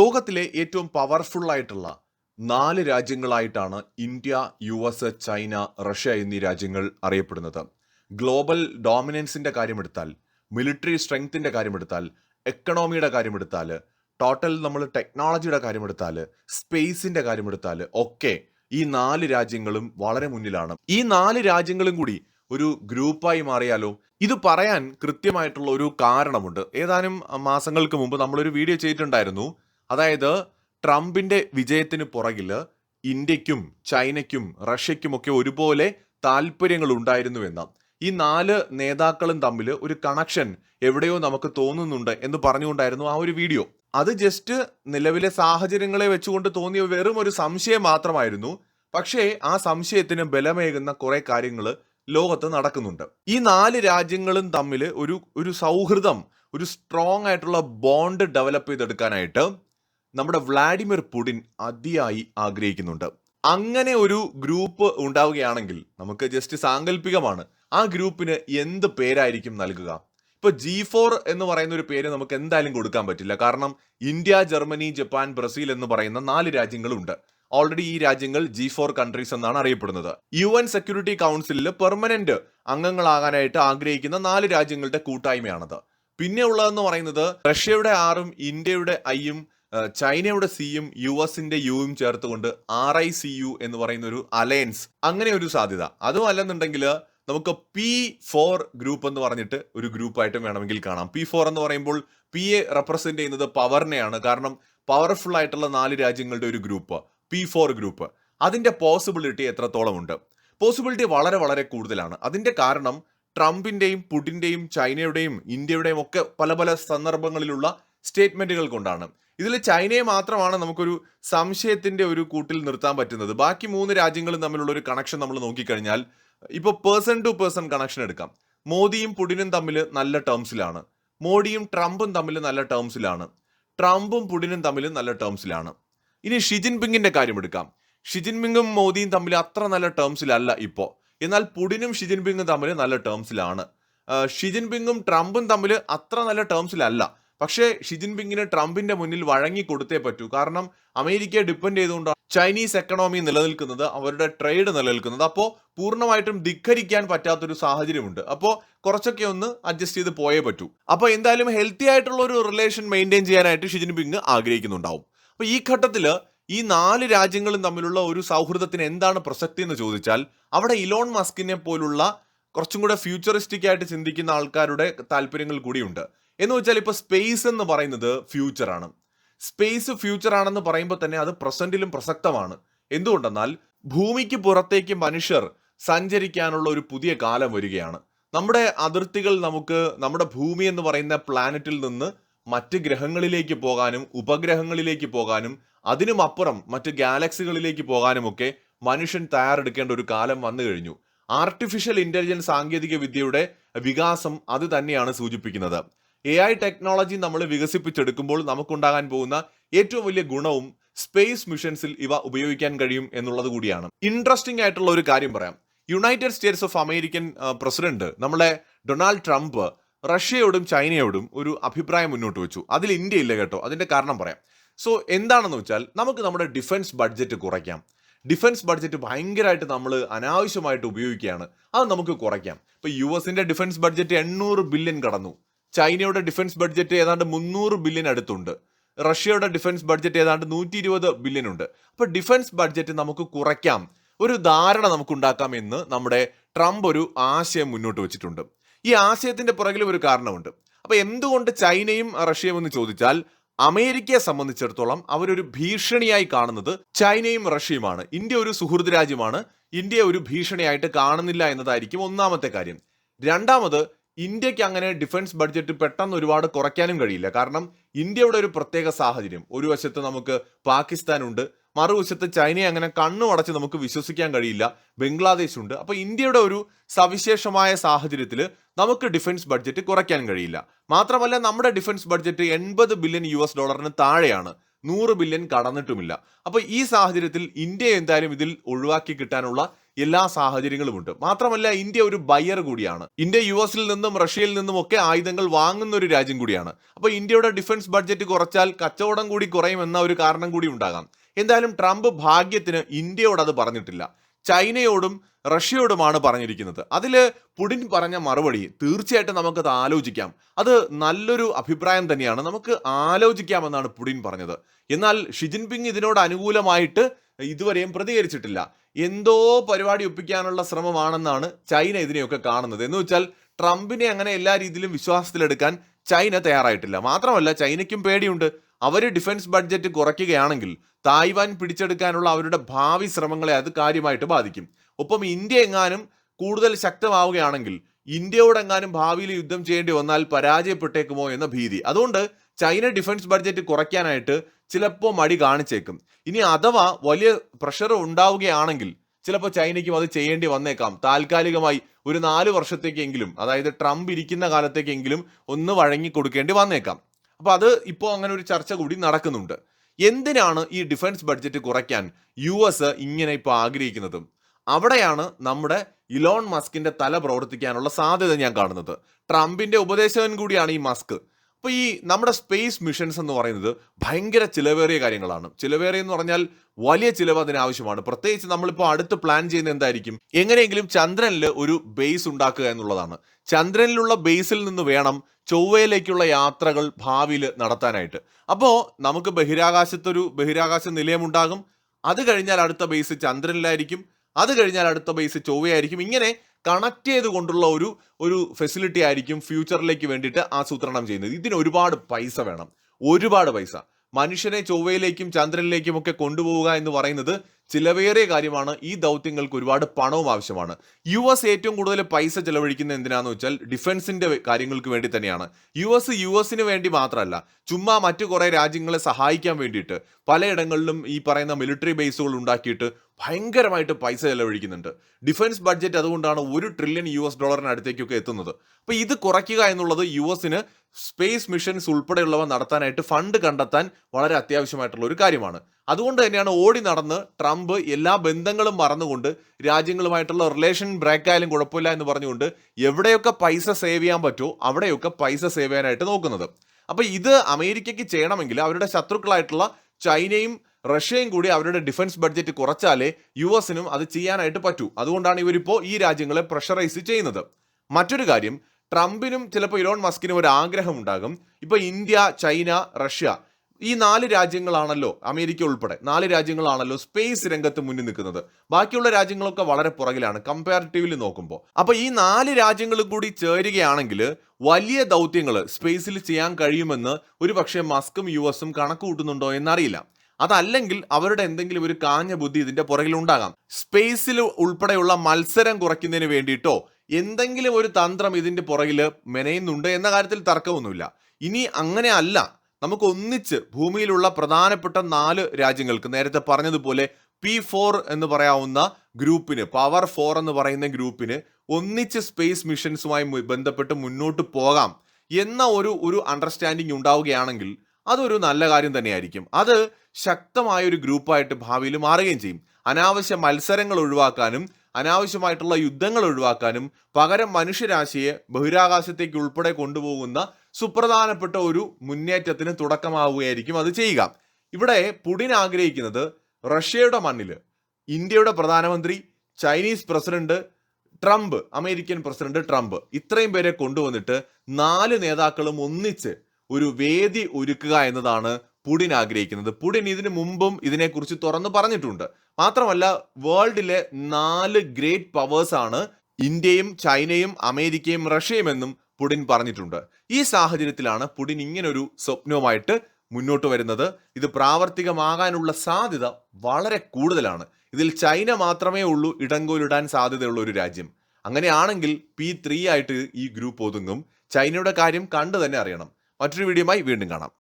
ലോകത്തിലെ ഏറ്റവും പവർഫുൾ ആയിട്ടുള്ള നാല് രാജ്യങ്ങളായിട്ടാണ് India U S China Russia എന്നീ രാജ്യങ്ങൾ അറിയപ്പെടുന്നത്. ഗ്ലോബൽ ഡോമിനൻസിന്റെ കാര്യമെടുത്താൽ മിലിറ്ററി സ്ട്രെങ്ത്തിന്റെ കാര്യമെടുത്താൽ എക്കണോമിയുടെ കാര്യമെടുത്താൽ ടോട്ടൽ നമ്മൾ ടെക്നോളജിയുടെ കാര്യമെടുത്താൽ സ്പേസിന്റെ കാര്യമെടുത്താൽ ഒക്കെ ഈ നാല് രാജ്യങ്ങളും വളരെ മുന്നിലാണ്. ഈ നാല് രാജ്യങ്ങളും കൂടി ഒരു ഗ്രൂപ്പായി മാറിയാലോ? ഇത് പറയാൻ കൃത്യമായിട്ടുള്ള ഒരു കാരണമുണ്ട്. ഏതാനും മാസങ്ങൾക്ക് മുമ്പ് നമ്മളൊരു വീഡിയോ ചെയ്തിട്ടുണ്ടായിരുന്നു. അതായത് ട്രംപിന്റെ വിജയത്തിന് പുറകിൽ ഇന്ത്യക്കും ചൈനയ്ക്കും റഷ്യയ്ക്കും ഒക്കെ ഒരുപോലെ താല്പര്യങ്ങൾ ഉണ്ടായിരുന്നുവെന്ന ഈ നാല് നേതാക്കളും തമ്മിൽ ഒരു കണക്ഷൻ എവിടെയോ നമുക്ക് തോന്നുന്നുണ്ട് എന്ന് പറഞ്ഞുകൊണ്ടായിരുന്നു ആ ഒരു വീഡിയോ അത് ജസ്റ്റ് നിലവിലെ സാഹചര്യങ്ങളെ വെച്ചുകൊണ്ട് തോന്നിയ വെറും ഒരു സംശയം മാത്രമായിരുന്നു. പക്ഷേ ആ സംശയത്തിന് ബലമേകുന്ന കുറെ കാര്യങ്ങൾ ലോകത്ത് നടക്കുന്നുണ്ട്. ഈ നാല് രാജ്യങ്ങളും തമ്മിൽ ഒരു ഒരു സൗഹൃദം ഒരു സ്ട്രോങ് ആയിട്ടുള്ള ബോണ്ട് ഡെവലപ്പ് ചെയ്തെടുക്കാനായിട്ട് നമ്മുടെ വ്ളാഡിമിർ പുടിൻ അതിയായി ആഗ്രഹിക്കുന്നുണ്ട്. അങ്ങനെ ഒരു ഗ്രൂപ്പ് ഉണ്ടാവുകയാണെങ്കിൽ നമുക്ക് ജസ്റ്റ് സാങ്കല്പികമാണ് ആ ഗ്രൂപ്പിന് എന്ത് പേരായിരിക്കും നൽകുക? ഇപ്പൊ ജി ഫോർ എന്ന് പറയുന്ന ഒരു പേര് നമുക്ക് എന്തായാലും കൊടുക്കാൻ പറ്റില്ല. കാരണം ഇന്ത്യ ജർമ്മനി ജപ്പാൻ ബ്രസീൽ എന്ന് പറയുന്ന നാല് രാജ്യങ്ങളുണ്ട്. ഓൾറെഡി ഈ രാജ്യങ്ങൾ ജി ഫോർ കൺട്രീസ് എന്നാണ് അറിയപ്പെടുന്നത്. യു എൻ സെക്യൂരിറ്റി കൗൺസിലിൽ പെർമനന്റ് അംഗങ്ങളാകാനായിട്ട് ആഗ്രഹിക്കുന്ന നാല് രാജ്യങ്ങളുടെ കൂട്ടായ്മയാണത്. പിന്നെ ഉള്ളതെന്ന് പറയുന്നത് റഷ്യയുടെ ആറും ഇന്ത്യയുടെ ഐയും ചൈനയുടെ സിയും യു എസിന്റെ യുവും ചേർത്തുകൊണ്ട് ആർ ഐ സി യു എന്ന് പറയുന്ന ഒരു അലയൻസ് അങ്ങനെ ഒരു സാധ്യത. അതും അല്ലെന്നുണ്ടെങ്കിൽ നമുക്ക് പി ഫോർ ഗ്രൂപ്പ് എന്ന് പറഞ്ഞിട്ട് ഒരു ഗ്രൂപ്പായിട്ടും വേണമെങ്കിൽ കാണാം. പി ഫോർ എന്ന് പറയുമ്പോൾ പി എ റെപ്രസെന്റ് ചെയ്യുന്നത് പവറിനെയാണ് കാരണം പവർഫുൾ ആയിട്ടുള്ള നാല് രാജ്യങ്ങളുടെ ഒരു ഗ്രൂപ്പ് പി ഫോർ ഗ്രൂപ്പ്. അതിന്റെ പോസിബിലിറ്റി എത്രത്തോളം ഉണ്ട് പോസിബിലിറ്റി വളരെ വളരെ കൂടുതലാണ്. അതിന്റെ കാരണം ട്രംപിന്റെയും പുടിന്റെയും ചൈനയുടെയും ഇന്ത്യയുടെയും ഒക്കെ പല പല സന്ദർഭങ്ങളിലുള്ള സ്റ്റേറ്റ്മെന്റുകൾ കൊണ്ടാണ്. ഇതിൽ ചൈനയെ മാത്രമാണ് നമുക്കൊരു സംശയത്തിന്റെ ഒരു കൂട്ടിൽ നിർത്താൻ പറ്റുന്നത്. ബാക്കി മൂന്ന് രാജ്യങ്ങളും തമ്മിലുള്ള ഒരു കണക്ഷൻ നമ്മൾ നോക്കിക്കഴിഞ്ഞാൽ ഇപ്പോൾ പേഴ്സൺ ടു പേഴ്സൺ കണക്ഷൻ എടുക്കാം. മോദിയും പുടിനും തമ്മിൽ നല്ല ടേംസിലാണ് മോഡിയും ട്രംപും തമ്മിൽ നല്ല ടേംസിലാണ് ട്രംപും പുടിനും തമ്മിൽ നല്ല ടേംസിലാണ് ഇനി ഷിജിൻ പിങ്ങിന്റെ കാര്യം എടുക്കാം. ഷിജിൻ പിങ്ങും മോദിയും തമ്മിൽ അത്ര നല്ല ടേംസിലല്ല ഇപ്പോൾ എന്നാൽ പുടിനും ഷിജിൻ പിങ്ങും തമ്മിൽ നല്ല ടേംസിലാണ് ഷിജിൻ പിങ്ങും ട്രംപും തമ്മിൽ അത്ര നല്ല ടേംസിലല്ല പക്ഷേ ഷിജിൻ പിങ്ങിന് ട്രംപിന്റെ മുന്നിൽ വഴങ്ങി കൊടുത്തേ പറ്റൂ. കാരണം അമേരിക്കയെ ഡിപ്പെൻഡ് ചെയ്തുകൊണ്ടാണ് ചൈനീസ് എക്കണോമി നിലനിൽക്കുന്നത് അവരുടെ ട്രേഡ് നിലനിൽക്കുന്നത്. അപ്പോൾ പൂർണമായിട്ടും ധിക്കരിക്കാൻ പറ്റാത്തൊരു സാഹചര്യമുണ്ട്. അപ്പോൾ കുറച്ചൊക്കെ ഒന്ന് അഡ്ജസ്റ്റ് ചെയ്ത് പോയേ പറ്റൂ. അപ്പോൾ എന്തായാലും ഹെൽത്തി ആയിട്ടുള്ള ഒരു റിലേഷൻ മെയിന്റെയിൻ ചെയ്യാനായിട്ട് ഷിജിൻ പിങ് ആഗ്രഹിക്കുന്നുണ്ടാവും. അപ്പോൾ ഈ ഘട്ടത്തിൽ ഈ നാല് രാജ്യങ്ങളും തമ്മിലുള്ള ഒരു സൗഹൃദത്തിന് എന്താണ് പ്രസക്തി എന്ന് ചോദിച്ചാൽ അവിടെ ഇലോൺ മസ്കിനെ പോലുള്ള കുറച്ചും കൂടെ ഫ്യൂച്ചറിസ്റ്റിക് ആയിട്ട് ചിന്തിക്കുന്ന ആൾക്കാരുടെ താല്പര്യങ്ങൾ കൂടിയുണ്ട്. എന്ന് വെച്ചാൽ ഇപ്പോൾ സ്പേസ് എന്ന് പറയുന്നത് ഫ്യൂച്ചറാണ് സ്പേസ് ഫ്യൂച്ചറാണെന്ന് പറയുമ്പോൾ തന്നെ അത് പ്രസന്റിലും പ്രസക്തമാണ്. എന്തുകൊണ്ടെന്നാൽ ഭൂമിക്ക് പുറത്തേക്ക് മനുഷ്യർ സഞ്ചരിക്കാനുള്ള ഒരു പുതിയ കാലം വരികയാണ്. നമ്മുടെ അതിർത്തികൾ നമുക്ക് നമ്മുടെ ഭൂമി എന്ന് പറയുന്ന പ്ലാനറ്റിൽ നിന്ന് മറ്റ് ഗ്രഹങ്ങളിലേക്ക് പോകാനും ഉപഗ്രഹങ്ങളിലേക്ക് പോകാനും അതിനും അപ്പുറം മറ്റ് ഗാലക്സികളിലേക്ക് പോകാനുമൊക്കെ മനുഷ്യൻ തയ്യാറെടുക്കേണ്ട ഒരു കാലം വന്നു കഴിഞ്ഞു. ആർട്ടിഫിഷ്യൽ ഇന്റലിജൻസ് സാങ്കേതിക വിദ്യയുടെ വികാസം അത് തന്നെയാണ് സൂചിപ്പിക്കുന്നത്. എ ഐ ടെക്നോളജി നമ്മൾ വികസിപ്പിച്ചെടുക്കുമ്പോൾ നമുക്കുണ്ടാകാൻ പോകുന്ന ഏറ്റവും വലിയ ഗുണവും സ്പേസ് മിഷൻസിൽ ഇവ ഉപയോഗിക്കാൻ കഴിയും എന്നുള്ളത് കൂടിയാണ്. ഇൻട്രസ്റ്റിംഗ് ആയിട്ടുള്ള ഒരു കാര്യം പറയാം. United States of American president നമ്മളെ ഡൊണാൾഡ് ട്രംപ് റഷ്യയോടും ചൈനയോടും ഒരു അഭിപ്രായം മുന്നോട്ട് വെച്ചു. അതിൽ ഇന്ത്യ ഇല്ല കേട്ടോ. അതിന്റെ കാരണം പറയാം. സോ എന്താണെന്ന് വെച്ചാൽ നമുക്ക് നമ്മുടെ ഡിഫൻസ് ബഡ്ജറ്റ് കുറയ്ക്കാം. ഡിഫൻസ് ബഡ്ജറ്റ് ഭയങ്കരമായിട്ട് നമ്മൾ അനാവശ്യമായിട്ട് ഉപയോഗിക്കുകയാണ്. അത് നമുക്ക് കുറയ്ക്കാം. ഇപ്പൊ യു എസിന്റെ ഡിഫൻസ് ബഡ്ജറ്റ് എണ്ണൂറ് ബില്യൺ കടന്നു. ചൈനയുടെ ഡിഫൻസ് ബഡ്ജറ്റ് ഏതാണ്ട് മുന്നൂറ് ബില്യൺ അടുത്തുണ്ട്. റഷ്യയുടെ ഡിഫൻസ് ബഡ്ജറ്റ് ഏതാണ്ട് നൂറ്റി ഇരുപത് ബില്യൺ ഉണ്ട്. അപ്പോൾ ഡിഫൻസ് ബഡ്ജറ്റ് നമുക്ക് കുറയ്ക്കാം. ഒരു ധാരണ നമുക്ക് ഉണ്ടാക്കാം എന്ന് നമ്മുടെ ട്രംപ് ഒരു ആശയം മുന്നോട്ട് വെച്ചിട്ടുണ്ട്. ഈ ആശയത്തിന്റെ പുറകിലും ഒരു കാരണമുണ്ട്. അപ്പോൾ എന്തുകൊണ്ട് ചൈനയും റഷ്യയും എന്ന് ചോദിച്ചാൽ അമേരിക്കയെ സംബന്ധിച്ചിടത്തോളം അവരൊരു ഭീഷണിയായി കാണുന്നത് ചൈനയും റഷ്യയുമാണ്. ഇന്ത്യ ഒരു സുഹൃത്ത് രാജ്യമാണ്. ഇന്ത്യയെ ഒരു ഭീഷണിയായിട്ട് കാണുന്നില്ല എന്നതായിരിക്കും ഒന്നാമത്തെ കാര്യം. രണ്ടാമത് ഇന്ത്യയ്ക്ക് അങ്ങനെ ഡിഫൻസ് ബഡ്ജറ്റ് പെട്ടെന്ന് ഒരുപാട് കുറയ്ക്കാനും കഴിയില്ല. കാരണം ഇന്ത്യയുടെ ഒരു പ്രത്യേക സാഹചര്യം. ഒരു വശത്ത് നമുക്ക് പാകിസ്ഥാൻ ഉണ്ട്. മറുവശത്ത് ചൈനയെ അങ്ങനെ കണ്ണു അടച്ച് നമുക്ക് വിശ്വസിക്കാൻ കഴിയില്ല. ബംഗ്ലാദേശ് ഉണ്ട്. അപ്പോൾ ഇന്ത്യയുടെ ഒരു സവിശേഷമായ സാഹചര്യത്തിൽ നമുക്ക് ഡിഫൻസ് ബഡ്ജറ്റ് കുറയ്ക്കാൻ കഴിയില്ല. മാത്രമല്ല നമ്മുടെ ഡിഫൻസ് ബഡ്ജറ്റ് എൺപത് ബില്യൺ യു എസ് ഡോളറിന് താഴെയാണ്. നൂറ് ബില്യൺ കടന്നിട്ടുമില്ല. അപ്പോൾ ഈ സാഹചര്യത്തിൽ ഇന്ത്യ എന്തായാലും ഇതിൽ ഒഴിവാക്കി കിട്ടാനുള്ള എല്ലാ സാഹചര്യങ്ങളുമുണ്ട്. മാത്രമല്ല ഇന്ത്യ ഒരു ബയർ കൂടിയാണ്. ഇന്ത്യ യു എസിൽ നിന്നും റഷ്യയിൽ നിന്നും ഒക്കെ ആയുധങ്ങൾ വാങ്ങുന്ന ഒരു രാജ്യം കൂടിയാണ്. അപ്പോൾ ഇന്ത്യയുടെ ഡിഫൻസ് ബഡ്ജറ്റ് കുറച്ചാൽ കച്ചവടം കൂടി കുറയുമെന്ന ഒരു കാരണം കൂടി ഉണ്ടാകാം. എന്തായാലും ട്രംപ് ഭാഗ്യത്തിന് ഇന്ത്യയോട് അത് പറഞ്ഞിട്ടില്ല. ചൈനയോടും റഷ്യയോടുമാണ് പറഞ്ഞിരിക്കുന്നത്. അതിൽ പുടിൻ പറഞ്ഞ മറുപടി തീർച്ചയായിട്ടും നമുക്കത് ആലോചിക്കാം. അത് നല്ലൊരു അഭിപ്രായം തന്നെയാണ്. നമുക്ക് ആലോചിക്കാമെന്നാണ് പുടിൻ പറഞ്ഞത്. എന്നാൽ ഷിജിൻപിങ് ഇതിനോട് അനുകൂലമായിട്ട് ഇതുവരെയും പ്രതികരിച്ചിട്ടില്ല. എന്തോ പരിപാടി ഒപ്പിക്കാനുള്ള ശ്രമമാണെന്നാണ് ചൈന ഇതിനെയൊക്കെ കാണുന്നത്. എന്ന് വെച്ചാൽ ട്രംപിനെ അങ്ങനെ എല്ലാ രീതിയിലും വിശ്വാസത്തിലെടുക്കാൻ ചൈന തയ്യാറായിട്ടില്ല. മാത്രമല്ല ചൈനയ്ക്കും പേടിയുണ്ട്. അവർ ഡിഫൻസ് ബഡ്ജറ്റ് കുറയ്ക്കുകയാണെങ്കിൽ തായ്വാൻ പിടിച്ചെടുക്കാനുള്ള അവരുടെ ഭാവി ശ്രമങ്ങളെ അത് കാര്യമായിട്ട് ബാധിക്കും. ഒപ്പം ഇന്ത്യ എങ്ങാനും കൂടുതൽ ശക്തമാവുകയാണെങ്കിൽ ഇന്ത്യയോടെങ്ങാനും ഭാവിയിൽ യുദ്ധം ചെയ്യേണ്ടി വന്നാൽ പരാജയപ്പെട്ടേക്കുമോ എന്ന ഭീതി. അതുകൊണ്ട് ചൈന ഡിഫൻസ് ബഡ്ജറ്റ് കുറയ്ക്കാനായിട്ട് ചിലപ്പോൾ മടി കാണിച്ചേക്കും. ഇനി അഥവാ വലിയ പ്രഷർ ഉണ്ടാവുകയാണെങ്കിൽ ചിലപ്പോൾ ചൈനയ്ക്കും അത് ചെയ്യേണ്ടി വന്നേക്കാം. താൽക്കാലികമായി ഒരു നാല് വർഷത്തേക്കെങ്കിലും അതായത് ട്രംപ് ഇരിക്കുന്ന കാലത്തേക്കെങ്കിലും ഒന്ന് വഴങ്ങി കൊടുക്കേണ്ടി വന്നേക്കാം. അപ്പോൾ അത് ഇപ്പോൾ അങ്ങനെ ഒരു ചർച്ച കൂടി നടക്കുന്നുണ്ട്. എന്തിനാണ് ഈ ഡിഫൻസ് ബഡ്ജറ്റ് കുറയ്ക്കാൻ യു എസ് ഇങ്ങനെ ഇപ്പോൾ ആഗ്രഹിക്കുന്നത്? അവിടെയാണ് നമ്മുടെ ഇലോൺ മസ്കിന്റെ തല പ്രവർത്തിക്കാനുള്ള സാധ്യത ഞാൻ കാണുന്നത്. ട്രംപിന്റെ ഉപദേശകൻ കൂടിയാണ് ഈ മസ്ക്. അപ്പോൾ ഈ നമ്മുടെ സ്പേസ് മിഷൻസ് എന്ന് പറയുന്നത് ഭയങ്കര ചിലവേറിയ കാര്യങ്ങളാണ്. ചിലവേറിയ എന്ന് പറഞ്ഞാൽ വലിയ ചിലവ് അതിനാവശ്യമാണ് പ്രത്യേകിച്ച് നമ്മളിപ്പോൾ അടുത്ത് പ്ലാൻ ചെയ്യുന്ന എന്തായിരിക്കും? എങ്ങനെയെങ്കിലും ചന്ദ്രനിൽ ഒരു ബേസ് ഉണ്ടാക്കുക എന്നുള്ളതാണ്. ചന്ദ്രനിലുള്ള ബേസിൽ നിന്ന് വേണം ചൊവ്വയിലേക്കുള്ള യാത്രകൾ ഭാവിയിൽ നടത്താനായിട്ട്. അപ്പോൾ നമുക്ക് ബഹിരാകാശത്തൊരു ബഹിരാകാശ നിലയമുണ്ടാകും അത് കഴിഞ്ഞാൽ അടുത്ത ബേസ് ചന്ദ്രനിലായിരിക്കും. അത് കഴിഞ്ഞാൽ അടുത്ത ബേസ് ചൊവ്വയായിരിക്കും. ഇങ്ങനെ കണക്ട് ചെയ്തുകൊണ്ടുള്ള ഒരു ഒരു ഫെസിലിറ്റി ആയിരിക്കും ഫ്യൂച്ചറിലേക്ക് വേണ്ടിയിട്ട് ആസൂത്രണം ചെയ്യുന്നത്. ഇതിന് ഒരുപാട് പൈസ വേണം. ഒരുപാട് പൈസ. മനുഷ്യനെ ചൊവ്വയിലേക്കും ചന്ദ്രനിലേക്കും ഒക്കെ കൊണ്ടുപോവുക എന്ന് പറയുന്നത് ചിലവേറിയ കാര്യമാണ് ഈ ദൗത്യങ്ങൾക്ക് ഒരുപാട് പണവും ആവശ്യമാണ്. യു എസ് ഏറ്റവും കൂടുതൽ പൈസ ചെലവഴിക്കുന്നത് എന്തിനാന്ന് വെച്ചാൽ ഡിഫൻസിന്റെ കാര്യങ്ങൾക്ക് വേണ്ടി തന്നെയാണ്. യു എസ് യു എസിന് വേണ്ടി മാത്രമല്ല ചുമ്മാ മറ്റു കുറേ രാജ്യങ്ങളെ സഹായിക്കാൻ വേണ്ടിയിട്ട് പലയിടങ്ങളിലും ഈ പറയുന്ന മിലിറ്ററി ബേസുകൾ ഉണ്ടാക്കിയിട്ട് ഭയങ്കരമായിട്ട് പൈസ ചെലവഴിക്കുന്നുണ്ട്. ഡിഫൻസ് ബഡ്ജറ്റ് അതുകൊണ്ടാണ് ഒരു ട്രില്യൺ യു എസ് ഡോളറിന് അടുത്തേക്കൊക്കെ എത്തുന്നത്. അപ്പോൾ ഇത് കുറയ്ക്കുക എന്നുള്ളത് യു എസിന് സ്പേസ് മിഷൻസ് ഉൾപ്പെടെയുള്ളവ നടത്താനായിട്ട് ഫണ്ട് കണ്ടെത്താൻ വളരെ അത്യാവശ്യമായിട്ടുള്ള ഒരു കാര്യമാണ്. അതുകൊണ്ട് തന്നെയാണ് ഓടി നടന്ന് ട്രംപ് എല്ലാ ബന്ധങ്ങളും മറന്നുകൊണ്ട് രാജ്യങ്ങളുമായിട്ടുള്ള റിലേഷൻ ബ്രേക്ക് ആയാലും കുഴപ്പമില്ല എന്ന് പറഞ്ഞുകൊണ്ട് എവിടെയൊക്കെ പൈസ സേവ് ചെയ്യാൻ പറ്റുമോ അവിടെയൊക്കെ പൈസ സേവ് ചെയ്യാനായിട്ട് നോക്കുന്നത്. അപ്പോൾ ഇത് അമേരിക്കയ്ക്ക് ചെയ്യണമെങ്കിൽ അവരുടെ ശത്രുക്കളായിട്ടുള്ള ചൈനയും റഷ്യയും കൂടി അവരുടെ ഡിഫൻസ് ബഡ്ജറ്റ് കുറച്ചാലേ യു എസിനും അത് ചെയ്യാനായിട്ട് പറ്റൂ. അതുകൊണ്ടാണ് ഇവരിപ്പോൾ ഈ രാജ്യങ്ങളെ പ്രഷറൈസ് ചെയ്യുന്നത്. മറ്റൊരു കാര്യം ട്രംപിനും ചിലപ്പോൾ ഇലോൺ മസ്കിനും ഒരു ആഗ്രഹം ഉണ്ടാകും ഇപ്പോൾ ഇന്ത്യ ചൈന റഷ്യ ഈ നാല് രാജ്യങ്ങളാണല്ലോ അമേരിക്ക ഉൾപ്പെടെ നാല് രാജ്യങ്ങളാണല്ലോ സ്പേസ് രംഗത്ത് മുന്നിൽ നിൽക്കുന്നത്. ബാക്കിയുള്ള രാജ്യങ്ങളൊക്കെ വളരെ പുറകിലാണ് കമ്പാരിറ്റീവ്ലി നോക്കുമ്പോൾ അപ്പൊ ഈ നാല് രാജ്യങ്ങളും കൂടി ചേരുകയാണെങ്കിൽ വലിയ ദൗത്യങ്ങൾ സ്പേസിൽ ചെയ്യാൻ കഴിയുമെന്ന് ഒരു പക്ഷേ മസ്കും യു എസും കണക്ക് കൂട്ടുന്നുണ്ടോ എന്നറിയില്ല. അതല്ലെങ്കിൽ അവരുടെ എന്തെങ്കിലും ഒരു കാഞ്ഞ ബുദ്ധി ഇതിന്റെ പുറകിൽ ഉണ്ടാകാം. സ്പേസിൽ ഉൾപ്പെടെയുള്ള മത്സരം കുറയ്ക്കുന്നതിന് വേണ്ടിയിട്ടോ എന്തെങ്കിലും ഒരു തന്ത്രം ഇതിന്റെ പുറകിൽ മെനയുന്നുണ്ട് എന്ന കാര്യത്തിൽ തർക്കമൊന്നുമില്ല. ഇനി അങ്ങനെ അല്ല. നമുക്ക് ഒന്നിച്ച് ഭൂമിയിലുള്ള പ്രധാനപ്പെട്ട നാല് രാജ്യങ്ങൾക്ക് നേരത്തെ പറഞ്ഞതുപോലെ പി ഫോർ എന്ന് പറയാവുന്ന ഗ്രൂപ്പിന് പവർ ഫോർ എന്ന് പറയുന്ന ഗ്രൂപ്പിന് ഒന്നിച്ച് സ്പേസ് മിഷൻസുമായി ബന്ധപ്പെട്ട് മുന്നോട്ട് പോകാം എന്ന ഒരു ഒരു അണ്ടർസ്റ്റാൻഡിങ് ഉണ്ടാവുകയാണെങ്കിൽ അതൊരു നല്ല കാര്യം തന്നെയായിരിക്കും. അത് ശക്തമായ ഒരു ഗ്രൂപ്പായിട്ട് ഭാവിയിൽ മാറുകയും ചെയ്യും. അനാവശ്യ മത്സരങ്ങൾ ഒഴിവാക്കാനും അനാവശ്യമായിട്ടുള്ള യുദ്ധങ്ങൾ ഒഴിവാക്കാനും പകരം മനുഷ്യരാശിയെ ബഹിരാകാശത്തേക്ക് ഉൾപ്പെടെ കൊണ്ടുപോകുന്ന സുപ്രധാനപ്പെട്ട ഒരു മുന്നേറ്റത്തിന് തുടക്കമാവുകയായിരിക്കും അത് ചെയ്യുക. ഇവിടെ പുടിൻ ആഗ്രഹിക്കുന്നത് റഷ്യയുടെ മണ്ണിൽ ഇന്ത്യയുടെ പ്രധാനമന്ത്രി Chinese president Trump American president Trump ഇത്രയും പേരെ കൊണ്ടുവന്നിട്ട് നാല് നേതാക്കളും ഒന്നിച്ച് ഒരു വേദി ഒരുക്കുക എന്നതാണ് പുടിൻ ആഗ്രഹിക്കുന്നത്. പുടിൻ ഇതിനു മുമ്പും ഇതിനെക്കുറിച്ച് തുറന്നു പറഞ്ഞിട്ടുണ്ട്. മാത്രമല്ല വേൾഡിലെ നാല് ഗ്രേറ്റ് പവേഴ്സ് ആണ് ഇന്ത്യയും ചൈനയും അമേരിക്കയും റഷ്യയും എന്നും പുടിൻ പറഞ്ഞിട്ടുണ്ട്. ഈ സാഹചര്യത്തിലാണ് പുടിൻ ഇങ്ങനൊരു സ്വപ്നവുമായിട്ട് മുന്നോട്ട് വരുന്നത്. ഇത് പ്രാവർത്തികമാകാനുള്ള സാധ്യത വളരെ കൂടുതലാണ്. ഇതിൽ ചൈന മാത്രമേ ഉള്ളൂ ഇടങ്കോലിടാൻ സാധ്യതയുള്ള ഒരു രാജ്യം. അങ്ങനെയാണെങ്കിൽ പി ത്രീ ആയിട്ട് ഈ ഗ്രൂപ്പ് ഒതുങ്ങും. ചൈനയുടെ കാര്യം കണ്ടു തന്നെ അറിയണം. മറ്റൊരു വീഡിയോയുമായി വീണ്ടും കാണാം.